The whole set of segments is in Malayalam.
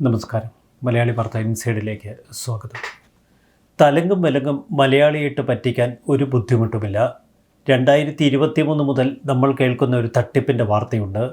നമസ്കാരം. മലയാളി വാർത്ത ഇൻസൈഡിലേക്ക് സ്വാഗതം. തലങ്ങും വലങ്ങും മലയാളിയിട്ട് പറ്റിക്കാൻ ഒരു ബുദ്ധിമുട്ടുമില്ല. രണ്ടായിരത്തി ഇരുപത്തി മൂന്ന് മുതൽ നമ്മൾ കേൾക്കുന്ന ഒരു തട്ടിപ്പിന്റെ വാർത്തയുണ്ട്.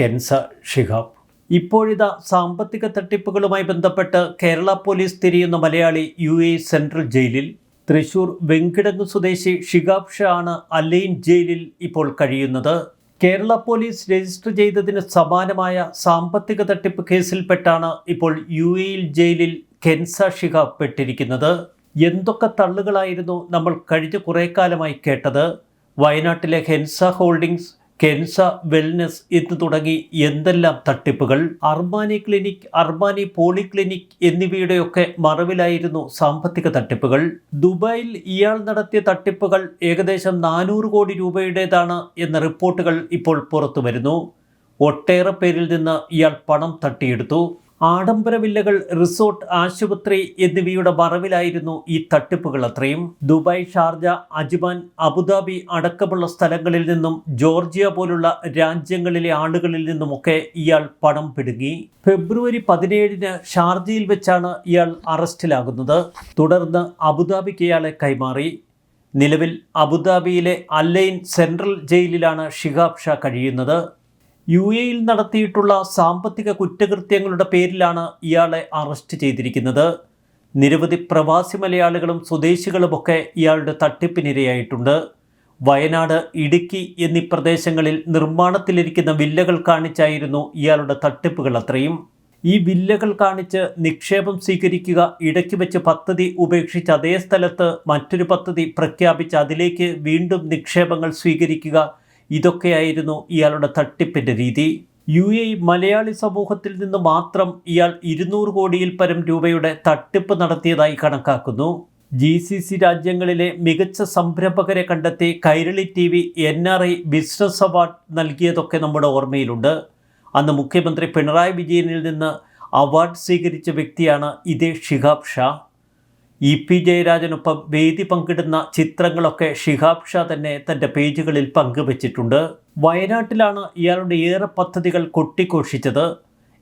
കെൻസ ഷിഹാബ്. ഇപ്പോഴിതാ സാമ്പത്തിക തട്ടിപ്പുകളുമായി ബന്ധപ്പെട്ട് കേരള പോലീസ് തിരിയുന്ന മലയാളി യു എ സെൻട്രൽ ജയിലിൽ തൃശൂർ വെങ്കിടങ്ങ് സ്വദേശി ഷിഹാബ് ഷാ ആണ് അലൈൻ ജയിലിൽ ഇപ്പോൾ കഴിയുന്നത്. കേരള പോലീസ് രജിസ്റ്റർ ചെയ്തതിന് സമാനമായ സാമ്പത്തിക തട്ടിപ്പ് കേസിൽപ്പെട്ടാണ് ഇപ്പോൾ യു എയിൽ ജയിലിൽ കെൻസ ഷിഹ പെട്ടിരിക്കുന്നത്. എന്തൊക്കെ തള്ളുകളായിരുന്നു നമ്മൾ കഴിഞ്ഞ കുറേ കാലമായി കേട്ടത്? വയനാട്ടിലെ ഹെൻസ ഹോൾഡിംഗ്സ് കെൻസ വെൽനസ് എന്ന് തുടങ്ങി എന്തെല്ലാം തട്ടിപ്പുകൾ? അർമാനി ക്ലിനിക് അർബാനി പോളിക്ലിനിക് എന്നിവയുടെയൊക്കെ മറവിലായിരുന്നു സാമ്പത്തിക തട്ടിപ്പുകൾ. ദുബായിൽ ഇയാൾ നടത്തിയ തട്ടിപ്പുകൾ ഏകദേശം നാനൂറ് കോടി രൂപയുടേതാണ് എന്ന റിപ്പോർട്ടുകൾ ഇപ്പോൾ പുറത്തു വരുന്നു ഒട്ടേറെ പേരിൽ നിന്ന് ഇയാൾ പണം തട്ടിയെടുത്തു. ആഡംബര വില്ലകൾ റിസോർട്ട് ആശുപത്രി എന്നിവയുടെ മറവിലായിരുന്നു ഈ തട്ടിപ്പുകൾ. അത്രയും ദുബായ് ഷാർജ അജ്മാൻ അബുദാബി അടക്കമുള്ള സ്ഥലങ്ങളിൽ നിന്നും ജോർജിയ പോലുള്ള രാജ്യങ്ങളിലെ ആളുകളിൽ നിന്നുമൊക്കെ ഇയാൾ പണം പിടുങ്ങി. ഫെബ്രുവരി പതിനേഴിന് ഷാർജയിൽ വെച്ചാണ് ഇയാൾ അറസ്റ്റിലാകുന്നത്. തുടർന്ന് അബുദാബിക്ക് ഇയാളെ കൈമാറി. നിലവിൽ അബുദാബിയിലെ അല്ലൈൻ സെൻട്രൽ ജയിലിലാണ് ഷിഹാബ് ഷാ കഴിയുന്നത്. യു എയിൽ നടത്തിയിട്ടുള്ള സാമ്പത്തിക കുറ്റകൃത്യങ്ങളുടെ പേരിലാണ് ഇയാളെ അറസ്റ്റ് ചെയ്തിരിക്കുന്നത്. നിരവധി പ്രവാസി മലയാളികളും സ്വദേശികളുമൊക്കെ ഇയാളുടെ തട്ടിപ്പിനിരയായിട്ടുണ്ട്. വയനാട് ഇടുക്കി എന്നീ പ്രദേശങ്ങളിൽ നിർമ്മാണത്തിലിരിക്കുന്ന വില്ലകൾ കാണിച്ചായിരുന്നു ഇയാളുടെ തട്ടിപ്പുകൾ അത്രയും. ഈ വില്ലകൾ കാണിച്ച് നിക്ഷേപം സ്വീകരിക്കുക ഇടയ്ക്ക് വെച്ച് പദ്ധതി ഉപേക്ഷിച്ച് അതേ സ്ഥലത്ത് മറ്റൊരു പദ്ധതി പ്രഖ്യാപിച്ച് അതിലേക്ക് വീണ്ടും നിക്ഷേപങ്ങൾ സ്വീകരിക്കുക ഇതൊക്കെയായിരുന്നു ഇയാളുടെ തട്ടിപ്പിന്റെ രീതി. യു എ മലയാളി സമൂഹത്തിൽ നിന്ന് മാത്രം ഇയാൾ ഇരുന്നൂറ് കോടിയിൽ പരം രൂപയുടെ തട്ടിപ്പ് നടത്തിയതായി കണക്കാക്കുന്നു. ജി സി സി രാജ്യങ്ങളിലെ മികച്ച സംരംഭകരെ കണ്ടെത്തി Kairali T V N R I business award നൽകിയതൊക്കെ നമ്മുടെ ഓർമ്മയിലുണ്ട്. അന്ന് മുഖ്യമന്ത്രി പിണറായി വിജയനിൽ നിന്ന് അവാർഡ് സ്വീകരിച്ച വ്യക്തിയാണ് ഇതേ ഷിഹാബ് ഷാ. ഇ പി ജയരാജനൊപ്പം വേദി പങ്കിടുന്ന ചിത്രങ്ങളൊക്കെ ഷിഹാബ് ഷാ തന്നെ തന്റെ പേജുകളിൽ പങ്കുവച്ചിട്ടുണ്ട്. വയനാട്ടിലാണ് ഇയാളുടെ ഏറെ പദ്ധതികൾ കൊട്ടിഘോഷിച്ചത്.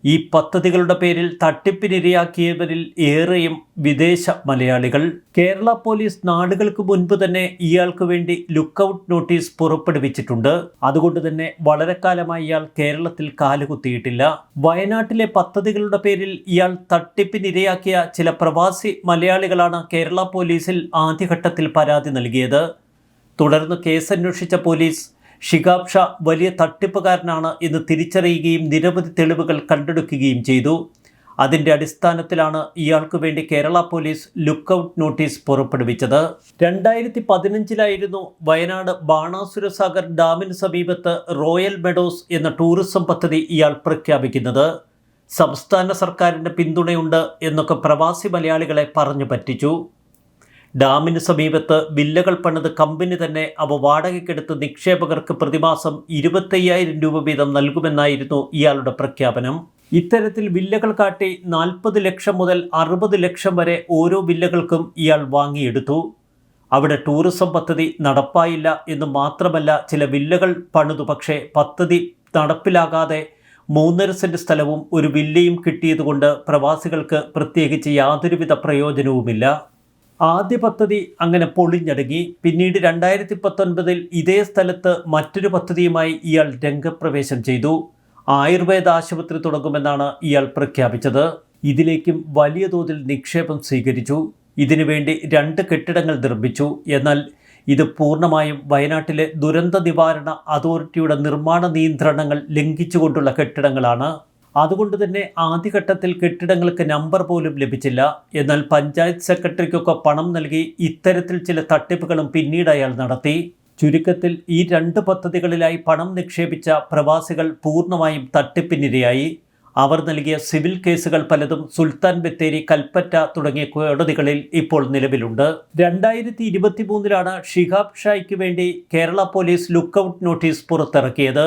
ഈ പദ്ധതികളുടെ പേരിൽ തട്ടിപ്പിനിരയാക്കിയവരിൽ ഏറെയും വിദേശ മലയാളികൾ. കേരള പോലീസ് നാടുകൾക്ക് മുൻപ് തന്നെ ഇയാൾക്ക് വേണ്ടി ലുക്കൌട്ട് നോട്ടീസ് പുറപ്പെടുവിച്ചിട്ടുണ്ട്. അതുകൊണ്ട് തന്നെ വളരെ കാലമായി ഇയാൾ കേരളത്തിൽ കാലുകുത്തിയിട്ടില്ല. വയനാട്ടിലെ പദ്ധതികളുടെ പേരിൽ ഇയാൾ തട്ടിപ്പിനിരയാക്കിയ ചില പ്രവാസി മലയാളികളാണ് കേരള പോലീസിൽ ആദ്യഘട്ടത്തിൽ പരാതി നൽകിയത്. തുടർന്ന് കേസന്വേഷിച്ച പോലീസ് ഷിഹാബ് ഷാ വലിയ തട്ടിപ്പുകാരനാണ് എന്ന് തിരിച്ചറിയുകയും നിരവധി തെളിവുകൾ കണ്ടെടുക്കുകയും ചെയ്തു. അതിന്റെ അടിസ്ഥാനത്തിലാണ് ഇയാൾക്ക് വേണ്ടി കേരള പോലീസ് ലുക്കൌട്ട് നോട്ടീസ് പുറപ്പെടുവിച്ചത്. രണ്ടായിരത്തി പതിനഞ്ചിലായിരുന്നു വയനാട് ബാണാസുര സാഗർ ഡാമിന് സമീപത്ത് റോയൽ മെഡോസ് എന്ന ടൂറിസം പദ്ധതി ഇയാൾ പ്രഖ്യാപിക്കുന്നത്. സംസ്ഥാന സർക്കാരിന്റെ പിന്തുണയുണ്ട് എന്നൊക്കെ പ്രവാസി മലയാളികളെ പറഞ്ഞു പറ്റിച്ചു. ഡാമിന് സമീപത്ത് വില്ലകൾ പണിത് കമ്പനി തന്നെ അവ വാടകയ്ക്കെടുത്ത് നിക്ഷേപകർക്ക് പ്രതിമാസം ഇരുപത്തയ്യായിരം രൂപ വീതം നൽകുമെന്നായിരുന്നു ഇയാളുടെ പ്രഖ്യാപനം. ഇത്തരത്തിൽ വില്ലകൾ കാട്ടി നാൽപ്പത് ലക്ഷം മുതൽ അറുപത് ലക്ഷം വരെ ഓരോ വില്ലകൾക്കും ഇയാൾ വാങ്ങിയെടുത്തു. അവിടെ ടൂറിസം പദ്ധതി നടപ്പായില്ല എന്ന് മാത്രമല്ല ചില വില്ലകൾ പണിതു. പക്ഷേ പദ്ധതി നടപ്പിലാകാതെ മൂന്നര സെന്റ് സ്ഥലവും ഒരു വില്ലയും കിട്ടിയതുകൊണ്ട് പ്രവാസികൾക്ക് പ്രത്യേകിച്ച് യാതൊരുവിധ പ്രയോജനവുമില്ല. ആദ്യ പദ്ധതി അങ്ങനെ പൊളിഞ്ഞടങ്ങി. പിന്നീട് രണ്ടായിരത്തി പത്തൊൻപതിൽ ഇതേ സ്ഥലത്ത് മറ്റൊരു പദ്ധതിയുമായി ഇയാൾ രംഗപ്രവേശം ചെയ്തു. ആയുർവേദ ആശുപത്രി തുടങ്ങുമെന്നാണ് ഇയാൾ പ്രഖ്യാപിച്ചത്. ഇതിലേക്കും വലിയ തോതിൽ നിക്ഷേപം സ്വീകരിച്ചു. ഇതിനുവേണ്ടി രണ്ട് കെട്ടിടങ്ങൾ നിർമ്മിച്ചു. എന്നാൽ ഇത് പൂർണമായും വയനാട്ടിലെ ദുരന്ത നിവാരണ അതോറിറ്റിയുടെ നിർമ്മാണ നിയന്ത്രണങ്ങൾ ലംഘിച്ചുകൊണ്ടുള്ള കെട്ടിടങ്ങളാണ്. അതുകൊണ്ട് തന്നെ ആദ്യഘട്ടത്തിൽ കെട്ടിടങ്ങൾക്ക് നമ്പർ പോലും ലഭിച്ചില്ല. എന്നാൽ പഞ്ചായത്ത് സെക്രട്ടറിക്കൊക്കെ പണം നൽകി ഇത്തരത്തിൽ ചില തട്ടിപ്പുകളും പിന്നീട് അയാൾ നടത്തി. ചുരുക്കത്തിൽ ഈ രണ്ട് പദ്ധതികളിലായി പണം നിക്ഷേപിച്ച പ്രവാസികൾ പൂർണമായും തട്ടിപ്പിനിരയായി. അവർ നൽകിയ സിവിൽ കേസുകൾ പലതും സുൽത്താൻ ബത്തേരി കൽപ്പറ്റ തുടങ്ങിയ കോടതികളിൽ ഇപ്പോൾ നിലവിലുണ്ട്. രണ്ടായിരത്തി ഇരുപത്തി മൂന്നിലാണ് ഷിഹാബ് ഷായ്ക്ക് വേണ്ടി കേരള പോലീസ് ലുക്കൌട്ട് നോട്ടീസ് പുറത്തിറക്കിയത്.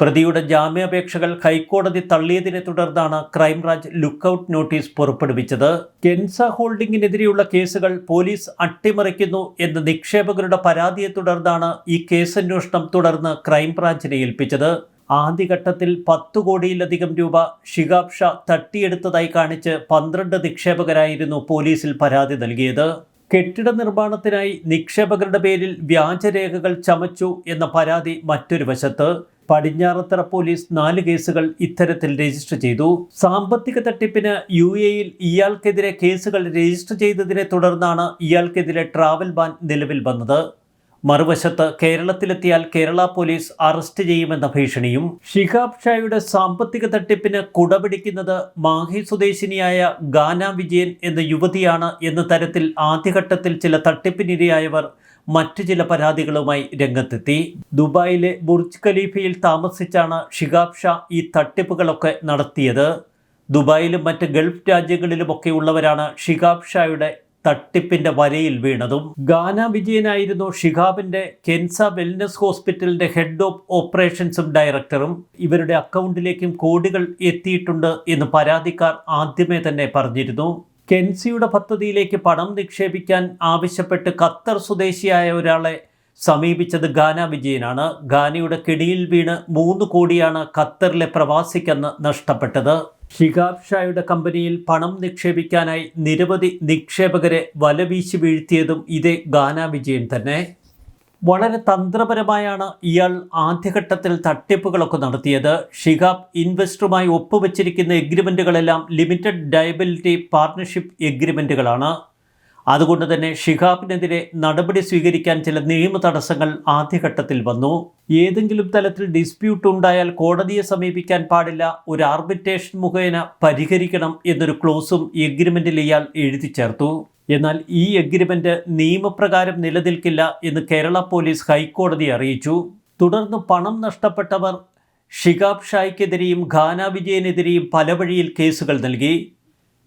പ്രതിയുടെ ജാമ്യാപേക്ഷകൾ ഹൈക്കോടതി തള്ളിയതിനെ തുടർന്നാണ് ക്രൈംബ്രാഞ്ച് ലുക്കൌട്ട് നോട്ടീസ് പുറപ്പെടുവിച്ചത്. കെൻസ ഹോൾഡിംഗിനെതിരെയുള്ള കേസുകൾ പോലീസ് അട്ടിമറിക്കുന്നു എന്ന നിക്ഷേപകരുടെ പരാതിയെ തുടർന്നാണ് ഈ കേസന്വേഷണം തുടർന്ന് ക്രൈംബ്രാഞ്ചിനെ ഏൽപ്പിച്ചത്. ആദ്യഘട്ടത്തിൽ പത്തു കോടിയിലധികം രൂപ ഷിഗാബ് ഷാ തട്ടിയെടുത്തതായി കാണിച്ച് പന്ത്രണ്ട് നിക്ഷേപകരായിരുന്നു പോലീസിൽ പരാതി നൽകിയത്. കെട്ടിട നിർമ്മാണത്തിനായി നിക്ഷേപകരുടെ പേരിൽ വ്യാജരേഖകൾ ചമച്ചു എന്ന പരാതി മറ്റൊരു വശത്ത്. പടിഞ്ഞാറത്തറ പോലീസ് നാല് കേസുകൾ ഇത്തരത്തിൽ രജിസ്റ്റർ ചെയ്തു. സാമ്പത്തിക തട്ടിപ്പിന് യു എയിൽ ഇയാൾക്കെതിരെ കേസുകൾ രജിസ്റ്റർ ചെയ്തതിനെ തുടർന്നാണ് ഇയാൾക്കെതിരെ ട്രാവൽ ബാൻ നിലവിൽ വന്നത്. മറുവശത്ത് കേരളത്തിലെത്തിയാൽ കേരള പോലീസ് അറസ്റ്റ് ചെയ്യുമെന്ന ഭീഷണിയും ഷിഹാബ് ഷായുടെ സാമ്പത്തിക തട്ടിപ്പിന് കുടപിടിക്കുന്നത് മാഹി സ്വദേശിനിയായ ഗാന വിജയൻ എന്ന യുവതിയാണ് എന്ന തരത്തിൽ ആദ്യഘട്ടത്തിൽ ചില തട്ടിപ്പിനിരയായവർ മറ്റു ചില പരാതികളുമായി രംഗത്തെത്തി. ദുബായിലെ ബുർജ് ഖലീഫയിൽ താമസിച്ചാണ് ഷിഹാബ് ഷാ ഈ തട്ടിപ്പുകളൊക്കെ നടത്തിയത്. ദുബായിലും മറ്റ് ഗൾഫ് രാജ്യങ്ങളിലുമൊക്കെ ഉള്ളവരാണ് ഷിഹാബ് ഷായുടെ തട്ടിപ്പിന്റെ വലയിൽ വീണതും. ഗാന വിജയനായിരുന്നു ഷിഹാബിന്റെ കെൻസ വെൽനസ് ഹോസ്പിറ്റലിന്റെ ഹെഡ് ഓഫ് ഓപ്പറേഷൻസും ഡയറക്ടറും. ഇവരുടെ അക്കൗണ്ടിലേക്കും കോടികൾ എത്തിയിട്ടുണ്ട് എന്ന് പരാതിക്കാർ ആദ്യമേ തന്നെ പറഞ്ഞിരുന്നു. കെൻസിയുടെ പദ്ധതിയിലേക്ക് പണം നിക്ഷേപിക്കാൻ ആവശ്യപ്പെട്ട് ഖത്തർ സ്വദേശിയായ ഒരാളെ സമീപിച്ചത് ഗാന വിജയനാണ്. ഗാനയുടെ കിടിയിൽ വീണ് മൂന്ന് കോടിയാണ് ഖത്തറിലെ പ്രവാസിക്കെന്ന് നഷ്ടപ്പെട്ടത്. ഷിഹാബ് ഷായുടെ കമ്പനിയിൽ പണം നിക്ഷേപിക്കാനായി നിരവധി നിക്ഷേപകരെ വലവീശി വീഴ്ത്തിയതും ഇതേ ഗാന വിജയൻ തന്നെ. വളരെ തന്ത്രപരമായാണ് ഇയാൾ ആദ്യഘട്ടത്തിൽ തട്ടിപ്പുകളൊക്കെ നടത്തിയത്. ഷിഹാബ് ഇൻവെസ്റ്ററുമായി ഒപ്പുവെച്ചിരിക്കുന്ന എഗ്രിമെന്റുകളെല്ലാം ലിമിറ്റഡ് ഡയബിലിറ്റി പാർട്ണർഷിപ്പ് എഗ്രിമെന്റുകളാണ് അതുകൊണ്ട് തന്നെ ഷിഹാബിനെതിരെ നടപടി സ്വീകരിക്കാൻ ചില നിയമ തടസ്സങ്ങൾ ആദ്യഘട്ടത്തിൽ വന്നു. ഏതെങ്കിലും തലത്തിൽ ഡിസ്പ്യൂട്ട് ഉണ്ടായാൽ കോടതിയെ സമീപിക്കാൻ പാടില്ല ഒരു ആർബിറ്റേഷൻ മുഖേന പരിഹരിക്കണം എന്നൊരു ക്ലോസും എഗ്രിമെന്റിൽ ഇയാൾ എഴുതി ചേർത്തു. എന്നാൽ ഈ എഗ്രിമെന്റ് നിയമപ്രകാരം നിലനിൽക്കില്ല എന്ന് കേരള പോലീസ് ഹൈക്കോടതി അറിയിച്ചു. തുടർന്ന് പണം നഷ്ടപ്പെട്ടവർ ഷിഹാബ് ഷായ്ക്കെതിരെയും ഖാന വിജയനെതിരെയും പല വഴിയിൽ കേസുകൾ നൽകി.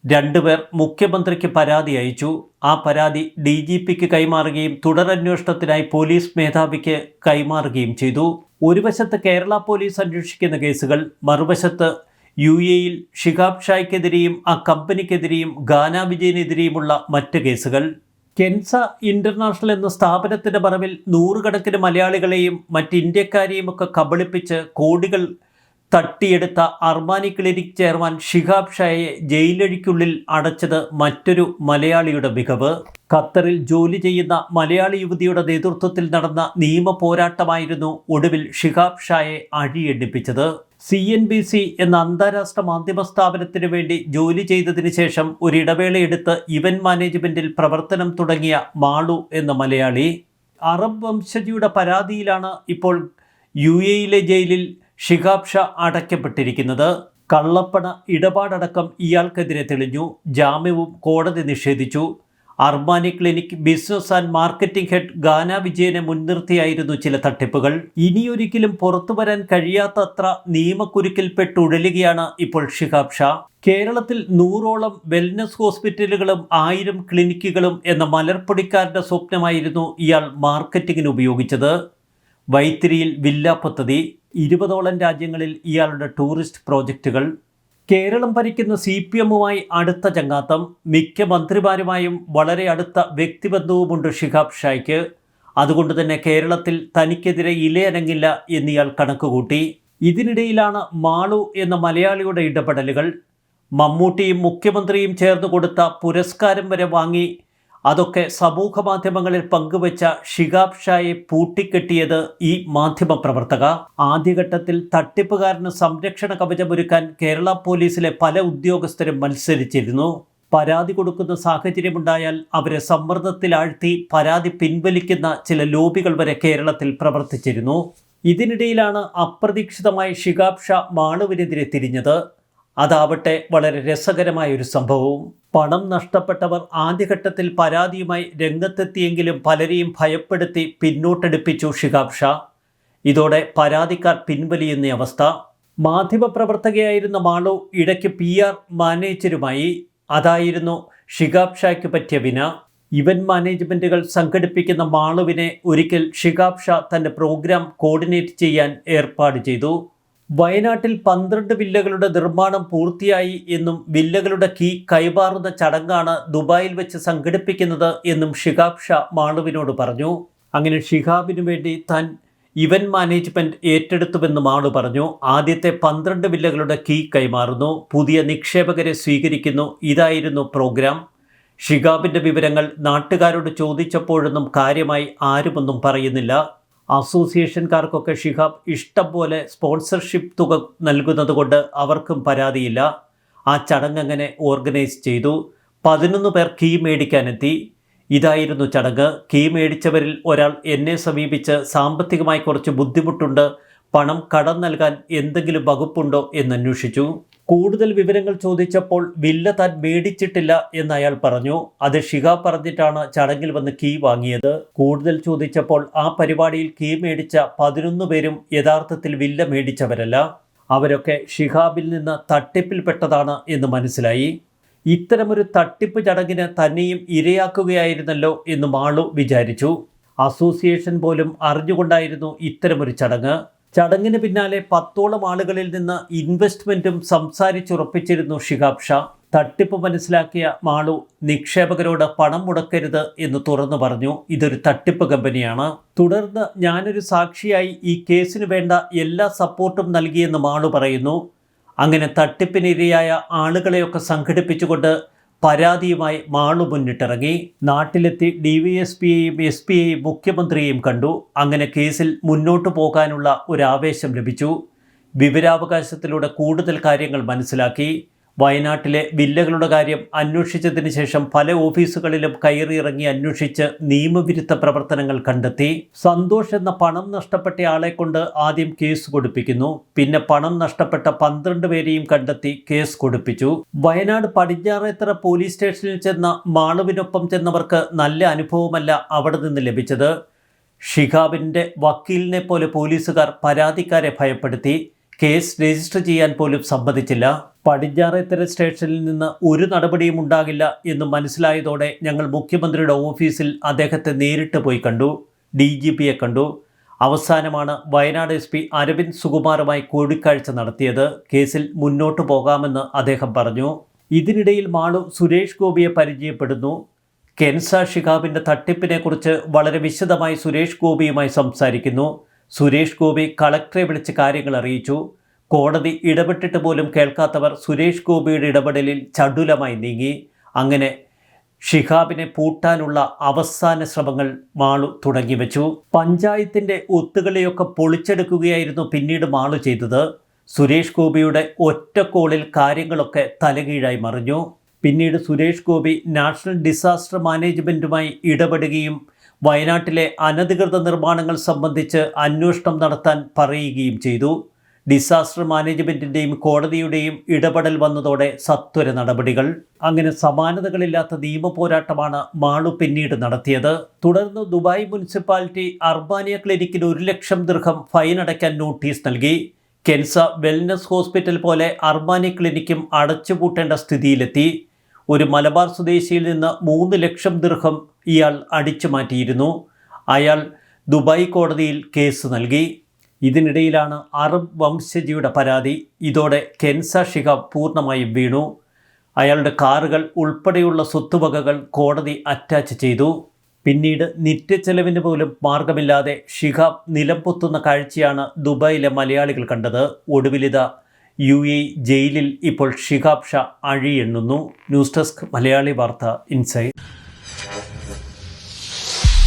രണ്ടുപേർ മുഖ്യമന്ത്രിക്ക് പരാതി അയച്ചു. ആ പരാതി ഡി ജി പിക്ക് കൈമാറുകയും തുടരന്വേഷണത്തിനായി പോലീസ് മേധാവിക്ക് കൈമാറുകയും ചെയ്തു. ഒരു വശത്ത് കേരള പോലീസ് അന്വേഷിക്കുന്ന കേസുകൾ മറുവശത്ത് യു എയിൽ ഷിഹാബ് ഷായ്ക്കെതിരെയും ആ കമ്പനിക്കെതിരെയും ഗാന വിജയനെതിരെയുമുള്ള മറ്റ് കേസുകൾ. കെൻസ ഇന്റർനാഷണൽ എന്ന സ്ഥാപനത്തിന്റെ മറവിൽ നൂറുകണക്കിന് മലയാളികളെയും മറ്റ് ഇന്ത്യക്കാരെയും ഒക്കെ കബളിപ്പിച്ച് കോടികൾ തട്ടിയെടുത്ത അർമാനി ക്ലിനിക് ചെയർമാൻ ഷിഹാബ് ഷായെ ജയിലഴിക്കുള്ളിൽ അടച്ചത് മറ്റൊരു മലയാളിയുടെ മികവ്. ഖത്തറിൽ ജോലി ചെയ്യുന്ന മലയാളി യുവതിയുടെ നേതൃത്വത്തിൽ നടന്ന നിയമ പോരാട്ടമായിരുന്നു ഒടുവിൽ ഷിഹാബ് ഷായെ അഴിയെണ്ണിപ്പിച്ചത്. സി എൻ ബി സി എന്ന അന്താരാഷ്ട്ര മാധ്യമ സ്ഥാപനത്തിന് വേണ്ടി ജോലി ചെയ്തതിന് ശേഷം ഒരു ഇടവേളയെടുത്ത് ഇവന്റ് മാനേജ്മെന്റിൽ പ്രവർത്തനം തുടങ്ങിയ മാളു എന്ന മലയാളി. അറബ് വംശജിയുടെ പരാതിയിലാണ് ഇപ്പോൾ യു എയിലെ ജയിലിൽ ഷിഹാബ് അടയ്ക്കപ്പെട്ടിരിക്കുന്നത്. കള്ളപ്പണ ഇടപാടടക്കം ഇയാൾക്കെതിരെ തെളിഞ്ഞു. ജാമ്യവും കോടതി നിഷേധിച്ചു. Armani clinic business and marketing head Gana വിജയനെ മുൻനിർത്തിയായിരുന്നു ചില തട്ടിപ്പുകൾ. ഇനിയൊരിക്കലും പുറത്തു വരാൻ കഴിയാത്തത്ര നിയമക്കുരുക്കിൽപ്പെട്ടുഴലുകയാണ് ഇപ്പോൾ ഷിഹാബ് ഷാ കേരളത്തിൽ നൂറോളം വെൽനസ് ഹോസ്പിറ്റലുകളും ആയിരം ക്ലിനിക്കുകളും എന്ന മലർപ്പൊടിക്കാരുടെ സ്വപ്നമായിരുന്നു ഇയാൾ മാർക്കറ്റിങ്ങിന് ഉപയോഗിച്ചത്. വൈത്തിരിയിൽ വില്ല പദ്ധതി ഇരുപതോളം രാജ്യങ്ങളിൽ ഇയാളുടെ ടൂറിസ്റ്റ് പ്രോജക്റ്റുകൾ. കേരളം ഭരിക്കുന്ന സി പി എമ്മുമായി അടുത്ത ചങ്ങാത്തം. മിക്ക മന്ത്രിമാരുമായും വളരെ അടുത്ത വ്യക്തിബന്ധവുമുണ്ട് ഷിഹാബ് ഷായ്ക്ക്. അതുകൊണ്ട് തന്നെ കേരളത്തിൽ തനിക്കെതിരെ ഇലയനങ്ങില്ല എന്നിയാൾ കണക്കുകൂട്ടി. ഇതിനിടയിലാണ് മാളു എന്ന മലയാളിയുടെ ഇടപെടലുകൾ. മമ്മൂട്ടിയും മുഖ്യമന്ത്രിയും ചേർന്ന് കൊടുത്ത പുരസ്കാരം വരെ വാങ്ങി അതൊക്കെ സമൂഹ മാധ്യമങ്ങളിൽ പങ്കുവച്ച ഷിഗാബ് ഷായെ പൂട്ടിക്കെട്ടിയത് ഈ മാധ്യമ പ്രവർത്തക. ആദ്യഘട്ടത്തിൽ തട്ടിപ്പുകാരന് സംരക്ഷണ കവചമൊരുക്കാൻ കേരള പോലീസിലെ പല ഉദ്യോഗസ്ഥരും മത്സരിച്ചിരുന്നു. പരാതി കൊടുക്കുന്ന സാഹചര്യമുണ്ടായാൽ അവരെ സമ്മർദ്ദത്തിലാഴ്ത്തി പരാതി പിൻവലിക്കുന്ന ചില ലോബികൾ വരെ കേരളത്തിൽ പ്രവർത്തിച്ചിരുന്നു. ഇതിനിടയിലാണ് അപ്രതീക്ഷിതമായി ഷിഗാബ് ഷാ മാളുവിനെതിരെ തിരിഞ്ഞത്. അതാവട്ടെ വളരെ രസകരമായ ഒരു സംഭവവും. പണം നഷ്ടപ്പെട്ടവർ ആദ്യഘട്ടത്തിൽ പരാതിയുമായി രംഗത്തെത്തിയെങ്കിലും പലരെയും ഭയപ്പെടുത്തി പിന്നോട്ടെടുപ്പിച്ചു ഷിഹാബ് ഇതോടെ പരാതിക്കാർ പിൻവലിയുന്ന അവസ്ഥ. മാധ്യമപ്രവർത്തകയായിരുന്ന മാളു ഇടയ്ക്ക് പി ആർ മാനേജരുമായി. അതായിരുന്നു ഷിഹാബ് പറ്റിയ വിന. ഇവന്റ് മാനേജ്മെന്റുകൾ സംഘടിപ്പിക്കുന്ന മാളുവിനെ ഒരിക്കൽ ഷിഹാബ് ഷാ തന്റെ പ്രോഗ്രാം കോർഡിനേറ്റ് ചെയ്യാൻ ഏർപ്പാട് ചെയ്തു. വയനാട്ടിൽ പന്ത്രണ്ട് വില്ലകളുടെ നിർമ്മാണം പൂർത്തിയായി എന്നും വില്ലകളുടെ കീ കൈമാറുന്ന ചടങ്ങാണ് ദുബായിൽ വെച്ച് സംഘടിപ്പിക്കുന്നത് എന്നും ഷിഹാബ് ഷാ മാളുവിനോട് പറഞ്ഞു. അങ്ങനെ ഷിഹാബിനു വേണ്ടി താൻ ഇവന്റ് മാനേജ്മെന്റ് ഏറ്റെടുത്തുവെന്ന് മാളു പറഞ്ഞു. ആദ്യത്തെ പന്ത്രണ്ട് വില്ലകളുടെ കീ കൈമാറുന്നു. പുതിയ നിക്ഷേപകരെ സ്വീകരിക്കുന്നു. ഇതായിരുന്നു പ്രോഗ്രാം. ഷിഗാബിന്റെ വിവരങ്ങൾ നാട്ടുകാരോട് ചോദിച്ചപ്പോഴൊന്നും കാര്യമായി ആരുമൊന്നും പറയുന്നില്ല. അസോസിയേഷൻകാർക്കൊക്കെ ഷിഹാബ് ഇഷ്ടം പോലെ സ്പോൺസർഷിപ്പ് തുക നൽകുന്നത് കൊണ്ട് അവർക്കും പരാതിയില്ല. ആ ചടങ്ങ് അങ്ങനെ ഓർഗനൈസ് ചെയ്തു. പതിനൊന്ന് പേർ കീ മേടിക്കാനെത്തി. ഇതായിരുന്നു ചടങ്ങ്. കീ മേടിച്ചവരിൽ ഒരാൾ എന്നെ സമീപിച്ച് സാമ്പത്തികമായി കുറച്ച് ബുദ്ധിമുട്ടുണ്ട്. പണം കടം നൽകാൻ എന്തെങ്കിലും വകുപ്പുണ്ടോ എന്ന് അന്വേഷിച്ചു. കൂടുതൽ വിവരങ്ങൾ ചോദിച്ചപ്പോൾ വില്ല താൻ മേടിച്ചിട്ടില്ല എന്ന് അയാൾ പറഞ്ഞു. അത് ഷിക പറഞ്ഞിട്ടാണ് ചടങ്ങിൽ വന്ന് കീ വാങ്ങിയത്. കൂടുതൽ ചോദിച്ചപ്പോൾ ആ പരിപാടിയിൽ കീ മേടിച്ച പതിനൊന്ന് പേരും യഥാർത്ഥത്തിൽ വില്ല മേടിച്ചവരല്ല. അവരൊക്കെ ഷിഹാബിൽ നിന്ന് തട്ടിപ്പിൽപ്പെട്ടതാണ് എന്ന് മനസ്സിലായി. ഇത്തരമൊരു തട്ടിപ്പ് ചടങ്ങിന് തന്നെയും ഇരയാക്കുകയായിരുന്നല്ലോ എന്ന് മാളു വിചാരിച്ചു. അസോസിയേഷൻ പോലും അറിഞ്ഞുകൊണ്ടായിരുന്നു ഇത്തരമൊരു ചടങ്ങ്. ചടങ്ങിന് പിന്നാലെ പത്തോളം ആളുകളിൽ നിന്ന് ഇൻവെസ്റ്റ്മെന്റും സംസാരിച്ചുറപ്പിച്ചിരുന്നു ഷിഹാബ് ഷാ. തട്ടിപ്പ് മനസ്സിലാക്കിയ മാളു നിക്ഷേപകരോട് പണം മുടക്കരുത് എന്ന് തുറന്നു പറഞ്ഞു. ഇതൊരു തട്ടിപ്പ് കമ്പനിയാണ്. തുടർന്ന് ഞാനൊരു സാക്ഷിയായി ഈ കേസിന് വേണ്ട എല്ലാ സപ്പോർട്ടും നൽകിയെന്ന് മാളു പറയുന്നു. അങ്ങനെ തട്ടിപ്പിനിരയായ ആളുകളെയൊക്കെ സംഘടിപ്പിച്ചുകൊണ്ട് പരാതിയുമായി മാളു മുന്നിട്ടിറങ്ങി. നാട്ടിലെത്തി ഡി വി എസ് പിയെയും എസ് പിയെയും മുഖ്യമന്ത്രിയെയും കണ്ടു. അങ്ങനെ കേസിൽ മുന്നോട്ടു പോകാനുള്ള ഒരു ആവേശം ലഭിച്ചു. വിവരാവകാശത്തിലൂടെ കൂടുതൽ കാര്യങ്ങൾ മനസ്സിലാക്കി. വയനാട്ടിലെ വില്ലകളുടെ കാര്യം അന്വേഷിച്ചതിന് ശേഷം പല ഓഫീസുകളിലും കയറിയിറങ്ങി അന്വേഷിച്ച് നിയമവിരുദ്ധ പ്രവർത്തനങ്ങൾ കണ്ടെത്തി. സന്തോഷ് എന്ന പണം നഷ്ടപ്പെട്ട ആളെ കൊണ്ട് ആദ്യം കേസ് കൊടുപ്പിക്കുന്നു. പിന്നെ പണം നഷ്ടപ്പെട്ട പന്ത്രണ്ട് പേരെയും കണ്ടെത്തി കേസ് കൊടുപ്പിച്ചു. വയനാട് പടിഞ്ഞാറേത്തറ പോലീസ് സ്റ്റേഷനിൽ ചെന്ന മാളുവിനൊപ്പം ചെന്നവർക്ക് നല്ല അനുഭവമല്ല അവിടെ നിന്ന് ലഭിച്ചത്. ഷിഹാബിന്റെ വക്കീലിനെ പോലെ പോലീസുകാർ പരാതിക്കാരെ ഭയപ്പെടുത്തി. കേസ് രജിസ്റ്റർ ചെയ്യാൻ പോലും സമ്മതിച്ചില്ല. പടിഞ്ഞാറേത്തര സ്റ്റേഷനിൽ നിന്ന് ഒരു നടപടിയും ഉണ്ടാകില്ല എന്ന് മനസ്സിലായതോടെ ഞങ്ങൾ മുഖ്യമന്ത്രിയുടെ ഓഫീസിൽ അദ്ദേഹത്തെ നേരിട്ട് പോയി കണ്ടു. ഡി ജി പിയെ കണ്ടു. അവസാനമാണ് വയനാട് എസ് പി അരവിന്ദ് സുകുമാറുമായി കൂടിക്കാഴ്ച നടത്തിയത്. കേസിൽ മുന്നോട്ടു പോകാമെന്ന് അദ്ദേഹം പറഞ്ഞു. ഇതിനിടയിൽ മാളു സുരേഷ് ഗോപിയെ പരിചയപ്പെടുന്നു. കെൻസ ഷിഹാബിന്റെ തട്ടിപ്പിനെക്കുറിച്ച് വളരെ വിശദമായി സുരേഷ് ഗോപിയുമായി സംസാരിക്കുന്നു. സുരേഷ് ഗോപി കളക്ടറെ വിളിച്ച് കാര്യങ്ങൾ അറിയിച്ചു. കോടതി ഇടപെട്ടിട്ട് പോലും കേൾക്കാത്തവർ സുരേഷ് ഗോപിയുടെ ഇടപെടലിൽ ചടുലമായി നീങ്ങി. അങ്ങനെ ഷിഹാബിനെ പൂട്ടാനുള്ള അവസാന ശ്രമങ്ങൾ മാളു തുടങ്ങി വെച്ചു. പഞ്ചായത്തിന്റെ ഒത്തുകളിയൊക്കെ പൊളിച്ചെടുക്കുകയായിരുന്നു പിന്നീട് മാളു ചെയ്തത്. സുരേഷ് ഗോപിയുടെ ഒറ്റക്കോളിൽ കാര്യങ്ങളൊക്കെ തലകീഴായി മറിഞ്ഞു. പിന്നീട് സുരേഷ് ഗോപി നാഷണൽ ഡിസാസ്റ്റർ മാനേജ്മെന്റുമായി ഇടപെടുകയും വയനാട്ടിലെ അനധികൃത നിർമ്മാണങ്ങൾ സംബന്ധിച്ച് അന്വേഷണം നടത്താൻ പറയുകയും ചെയ്തു. ഡിസാസ്റ്റർ മാനേജ്മെന്റിന്റെയും കോടതിയുടെയും ഇടപെടൽ വന്നതോടെ സത്വര നടപടികൾ. അങ്ങനെ സമാനതകളില്ലാത്ത നിയമ പോരാട്ടമാണ് മാളു പിന്നീട് നടത്തിയത്. തുടർന്ന് ദുബായ് മുനിസിപ്പാലിറ്റി അർബാനിയ ക്ലിനിക്കിന് ഒരു ലക്ഷം ദീർഘം ഫൈൻ അടയ്ക്കാൻ നോട്ടീസ് നൽകി. കെൻസ വെൽനസ് ഹോസ്പിറ്റൽ പോലെ അർബാനി ക്ലിനിക്കും അടച്ചുപൂട്ടേണ്ട സ്ഥിതിയിലെത്തി. ഒരു മലബാർ സ്വദേശിയിൽ നിന്ന് മൂന്ന് ലക്ഷം ദീർഘം ഇയാൾ അടിച്ചു മാറ്റിയിരുന്നു. അയാൾ ദുബായ് കോടതിയിൽ കേസ് നൽകി. ഇതിനിടയിലാണ് അറബ് വംശജിയുടെ പരാതി. ഇതോടെ കെൻസ ഷിഹാബ് പൂർണമായും വീണു. അയാളുടെ കാറുകൾ ഉൾപ്പെടെയുള്ള സ്വത്തുവകകൾ കോടതി അറ്റാച്ച് ചെയ്തു. പിന്നീട് നിത്യച്ചെലവിന് പോലും മാർഗമില്ലാതെ ഷിഹാബ് നിലംപൊത്തുന്ന കാഴ്ചയാണ് ദുബായിലെ മലയാളികൾ കണ്ടത്. ഒടുവിലിത യു എ ജയിലിൽ ഇപ്പോൾ Shihab Shah അഴിയെണ്ണുന്നു news desk Malayali Vartha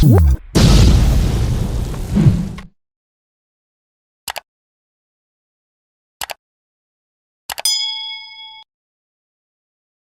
Whoop.